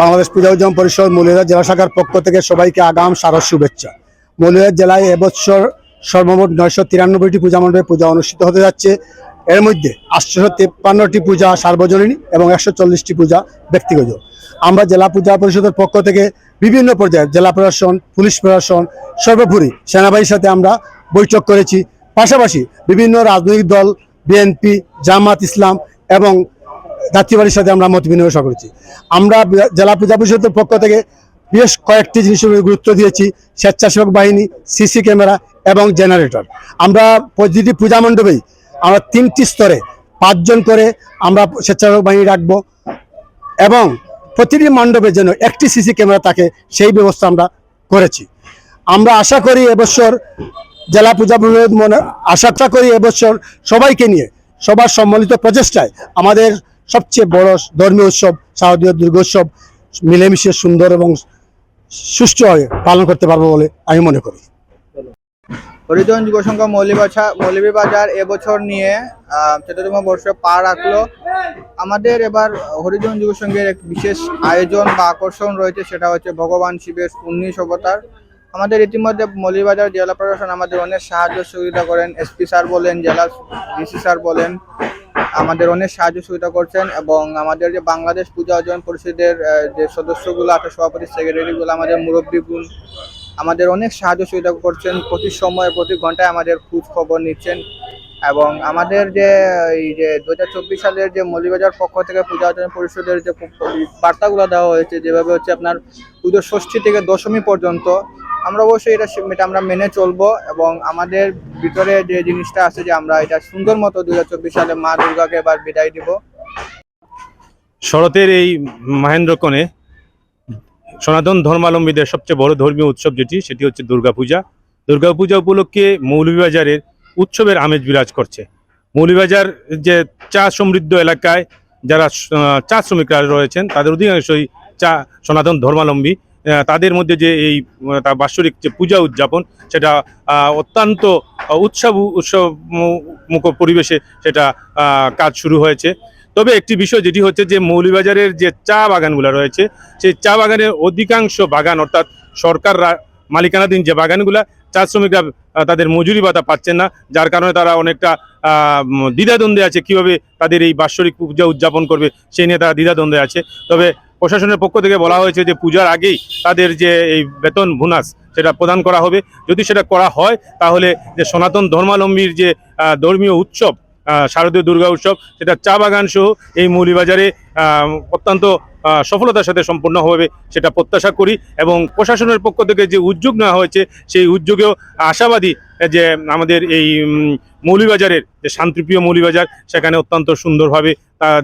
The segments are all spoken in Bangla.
বাংলাদেশ পূজা উদ্যম পরিষদ মৌলিয়া জেলা শাখার পক্ষ থেকে সবাইকে আগাম সারস শুভেচ্ছা। মৌলিয়া জেলায় এবছর সর্বমোট নয়শো তিরানব্বইটি পূজা মণ্ডপে পূজা অনুষ্ঠিত হতে যাচ্ছে। এর মধ্যে আটশো তেপ্পান্নটি পূজা সার্বজনীন এবং একশো চল্লিশটি পূজা ব্যক্তিগত। আমরা জেলা পূজা পরিষদের পক্ষ থেকে বিভিন্ন পর্যায়ে জেলা প্রশাসন, পুলিশ প্রশাসন, সর্বোপরি সেনাবাহিনীর সাথে আমরা বৈঠক করেছি। পাশাপাশি বিভিন্ন রাজনৈতিক দল, বিএনপি, জামাত ইসলাম এবং যাত্রীবাড়ির সাথে আমরা মত বিনিময় করেছি আমরা জেলা পূজা পরিষদের পক্ষ থেকে বেশ কয়েকটি জিনিসের গুরুত্ব দিয়েছি, স্বেচ্ছাসেবক বাহিনী, সিসি ক্যামেরা এবং জেনারেটর। আমরা প্রতিটি পূজা মণ্ডপেই আমরা তিনটি স্তরে পাঁচজন করে আমরা স্বেচ্ছাসেবক বাহিনী রাখব এবং প্রতিটি মণ্ডপের জন্য একটি সিসি ক্যামেরা থাকে, সেই ব্যবস্থা আমরা করেছি। আমরা আশা করি এবছর জেলা পূজা মনে আশা করি এবছর সবাইকে নিয়ে সবার সম্মিলিত প্রচেষ্টায় আমাদের সবচেয়ে বড় ধর্মীয় উৎসব, শারদীয় দুর্গোৎসব, মিলেমিশে সুন্দর এবং সুষ্ঠুভাবে পালন করতে পারব বলে আমি মনে করি। হরিজন যুব সংঘ মৌলিবাছা মৌলভীবাজার এবছর নিয়ে চতুর্থম বর্ষে পা রাখল। আমাদের এবার হরিজন যুব সংঘের এক বিশেষ আয়োজন বা আকর্ষণ রয়েছে, সেটা হচ্ছে ভগবান শিবের উনিশ অবতার আমাদের ইতিমধ্যে মৌলভীবাজার জেলা প্রশাসন আমাদের অনেক সাহায্য সুবিধা করেন। এসপি স্যার বলেন, জেলা ডিসি স্যার বলেন আমাদের অনেক সাহায্য সুবিধা করছেন এবং আমাদের যে বাংলাদেশ পূজা অর্জন পরিষদের যে সদস্যগুলো আছে সভাপতি, সেক্রেটারিগুলো, আমাদের মুরব্বীগুলো আমাদের অনেক সাহায্য সুবিধা করছেন। প্রতি সময়, প্রতি ঘন্টায় আমাদের খোঁজ খবর নিচ্ছেন এবং আমাদের যে, এই যে দু হাজার চব্বিশ সালের যে মৌলিবাজার পক্ষ থেকে পূজা অর্জন পরিষদের যে বার্তাগুলো দেওয়া হয়েছে, যেভাবে হচ্ছে আপনার পুজোর ষষ্ঠী থেকে দশমী পর্যন্ত, আমরা অবশ্যই এটা আমরা মেনে চলবো এবং আমাদের ভিতরে যে জিনিসটা আছে যে আমরা এটা সুন্দর মতো দু হাজার চব্বিশ সালে মা দুর্গাকে এবার বিদায় দিব। শরতের এই মহেন্দ্রকোণে সনাতন ধর্মাবলম্বীদের সবচেয়ে বড় ধর্মীয় উৎসব যেটি, সেটি হচ্ছে দুর্গাপূজা। দুর্গাপূজা উপলক্ষে মৌলভীবাজারের উৎসবের আমেজ বিরাজ করছে। মৌলভীবাজার যে চা সমৃদ্ধ এলাকায় যারা চা শ্রমিকরা রয়েছেন, তাদের অধিকাংশই চা সনাতন ধর্মাবলম্বী। তাদের মধ্যে যে এই বাৎসরিক যে পূজা উদযাপন, সেটা অত্যন্ত উৎসব উৎসব মুখ পরিবেশে সেটা কাজ শুরু হয়েছে। তবে একটি বিষয় যেটি হচ্ছে যে মৌলভীবাজারের যে চা বাগানগুলো রয়েছে, সেই চা বাগানের অধিকাংশ বাগান, অর্থাৎ সরকার মালিকানাধীন যে বাগানগুলা, চা শ্রমিকরা তাদের মজুরি ভাতা পাচ্ছেন না, যার কারণে তারা অনেকটা দ্বিধাদ্বন্দ্বে আছে কীভাবে তাদের এই বাৎসরিক পূজা উদযাপন করবে সেই নিয়ে তারা দ্বিধাদ্বন্দ্বে আছে। তবে প্রশাসনের পক্ষ থেকে বলা হয়েছে যে পূজার আগেই তাদের যে এই বেতন বোনাস সেটা প্রদান করা হবে। যদি সেটা করা হয়, তাহলে যে সনাতন ধর্মাবলম্বীর যে ধর্মীয় উৎসব শারদীয় দুর্গা উৎসব, সেটা চা বাগান সহ এই মৌলিবাজারে অত্যন্ত সফলতার সাথে সম্পন্ন হবে সেটা প্রত্যাশা করি এবং প্রশাসনের পক্ষ থেকে যে উদ্যোগ নেওয়া হয়েছে, সেই উদ্যোগেও আশাবাদী যে আমাদের এই মৌলিবাজারের যে শান্তিপ্রিয় মৌলিবাজার, সেখানে অত্যন্ত সুন্দরভাবে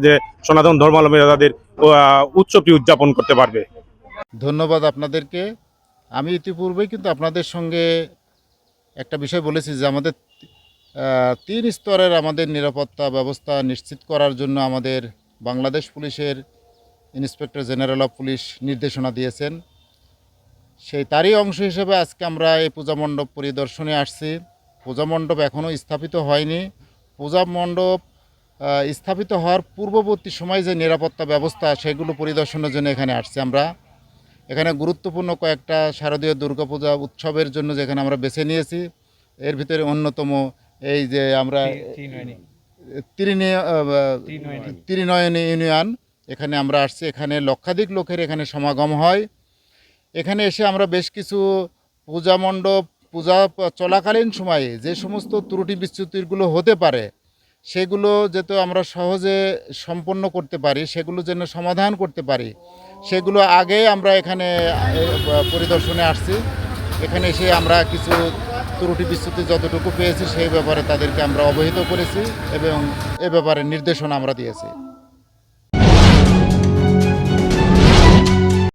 যে সনাতন ধর্মাবলম্বীরা তাদের উৎসবটি উদযাপন করতে পারবে? ধন্যবাদ আপনাদেরকে। আমি ইতিপূর্বেই কিন্তু আপনাদের সঙ্গে একটা বিষয় বলেছি যে আমাদের তিন স্তরের আমাদের নিরাপত্তা ব্যবস্থা নিশ্চিত করার জন্য আমাদের বাংলাদেশ পুলিশের ইন্সপেক্টর জেনারেল অফ পুলিশ নির্দেশনা দিয়েছেন। সেই তারই অংশ হিসেবে আজকে আমরা এই পূজা মণ্ডপ পরিদর্শনে আসছি। পূজা মণ্ডপ এখনও স্থাপিত হয়নি। পূজা মণ্ডপ স্থাপিত হওয়ার পূর্ববর্তী সময় যে নিরাপত্তা ব্যবস্থা সেগুলো পরিদর্শনের জন্য এখানে আসছি আমরা। এখানে গুরুত্বপূর্ণ কয়েকটা শারদীয় দুর্গাপূজা উৎসবের জন্য যেখানে আমরা বেছে নিয়েছি। এর ভিতরে অন্যতম এই যে আমরা ত্রিনয়নী ইউনিয়ন। এখানে আমরা আসছি। এখানে লক্ষাধিক লোকের এখানে সমাগম হয়। এখানে এসে আমরা বেশ কিছু পূজা মণ্ডপ পূজা চলাকালীন সময়ে যে সমস্ত ত্রুটি বিচ্যুতিগুলো হতে পারে সেগুলো যাতে আমরা সহজে সম্পন্ন করতে পারি, সেগুলো যেন সমাধান করতে পারি, সেগুলো আগে আমরা এখানে পরিদর্শনে আসছি। এখানে এসে আমরা কিছু ত্রুটি বিচ্যুতি যতটুকু পেয়েছি, সেই ব্যাপারে তাদেরকে আমরা অবহিত করেছি এবং এ ব্যাপারে নির্দেশনা আমরা দিয়েছি।